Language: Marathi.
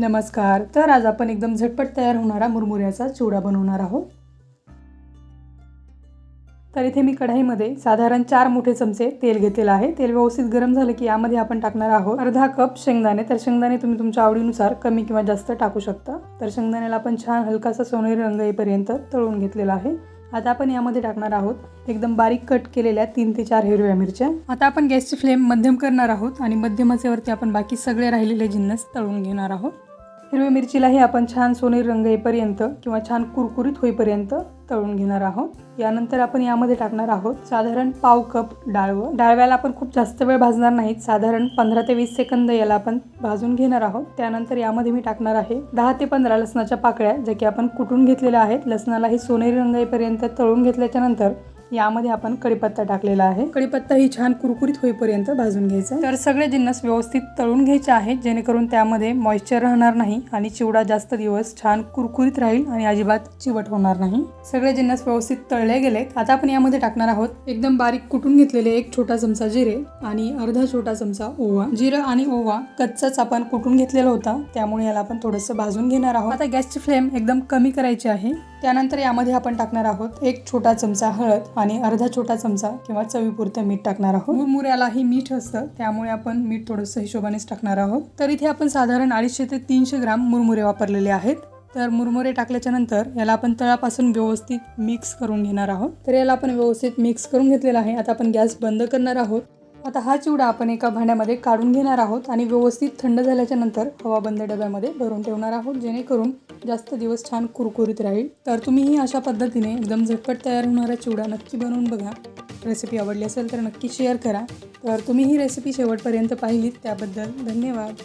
नमस्कार. तर आज आपण एकदम झटपट तयार होणारा मुरमुऱ्याचा चिवडा बनवणार आहोत. तर इथे मी कढाईमध्ये साधारण चार मोठे चमचे तेल घेतलेलं आहे. तेल व्यवस्थित गरम झालं की यामध्ये आपण टाकणार आहोत अर्धा कप शेंगदाणे. तर शेंगदाणे तुम्ही तुमच्या आवडीनुसार कमी किंवा जास्त टाकू शकता. तर शेंगदाण्याला आपण छान हलकासा सोनेरी रंग येईपर्यंत तळून घेतलेला आहे. आता आपण यामध्ये टाकणार आहोत एकदम बारीक कट केलेल्या तीन ते चार हिरव्या मिरच्या. आता आपण गॅसची फ्लेम मध्यम करणार आहोत आणि मध्यमाचेवरती आपण बाकी सगळे राहिलेले जिन्नस तळून घेणार आहोत. हिरव्या मिरचीलाही आपण छान सोनेरी रंग येईपर्यंत किंवा छान कुरकुरीत होईपर्यंत तळून घेणार आहोत. यानंतर आपण यामध्ये टाकणार आहोत साधारण पाव कप डाळवं. डाळव्याला आपण खूप जास्त वेळ भाजणार नाहीत. साधारण पंधरा ते वीस सेकंद याला आपण भाजून घेणार आहोत. त्यानंतर यामध्ये मी टाकणार आहे दहा ते पंधरा लसणाच्या पाकळ्या ज्या की आपण कुटून घेतलेल्या आहेत. लसणालाही सोनेरी रंग येईपर्यंत तळून घेतल्याच्या नंतर यामध्ये आपण कढीपत्ता टाकलेला आहे. कढीपत्ता ही छान कुरकुरीत होईपर्यंत भाजून घ्यायचा आहे. तर सगळे जिन्नस व्यवस्थित तळून घ्यायचे आहेत जेणेकरून त्यामध्ये मॉइश्चर राहणार नाही आणि चिवडा जास्त दिवस छान कुरकुरीत राहील आणि अजिबात चिवट होणार नाही. सगळे जिन्नस व्यवस्थित तळले गेलेत. आता आपण यामध्ये टाकणार आहोत एकदम बारीक कुटून घेतलेले एक छोटा चमचा जिरे आणि अर्धा छोटा चमचा ओवा. जिरं आणि ओवा कच्चाच आपण कुटून घेतलेला होता त्यामुळे याला आपण थोडंसं भाजून घेणार आहोत. आता गॅसची फ्लेम एकदम कमी करायची आहे. त्यानंतर यामध्ये आपण टाकणार आहोत एक छोटा चमचा हळद आणि अर्धा छोटा चमचा किंवा चवीपुरतं मीठ टाकणार आहोत. मुरमुऱ्यालाही मीठ असतं त्यामुळे आपण मीठ थोडंसं हिशोबानेच टाकणार आहोत. तर इथे आपण साधारण अडीचशे ते तीनशे ग्राम मुरमुरे वापरलेले आहेत. तर मुरमुरे टाकल्याच्या नंतर याला आपण तळापासून व्यवस्थित मिक्स करून घेणार आहोत. तर याला आपण व्यवस्थित मिक्स करून घेतलेला आहे. आता आपण गॅस बंद करणार आहोत. आता हा चिवडा आपण एका भांड्यामध्ये काढून घेणार आहोत आणि व्यवस्थित थंड झाल्याच्यानंतर हवाबंद डब्यामध्ये भरून ठेवणार आहोत जेणेकरून जास्त दिवस छान कुरकुरीत राहील. तर तुम्हीही अशा पद्धतीने एकदम झटपट तयार होणारा चिवडा नक्की बनवून बघा. रेसिपी आवडली असेल तर नक्की शेअर करा. तर तुम्ही ही रेसिपी शेवटपर्यंत पाहिलीत त्याबद्दल धन्यवाद.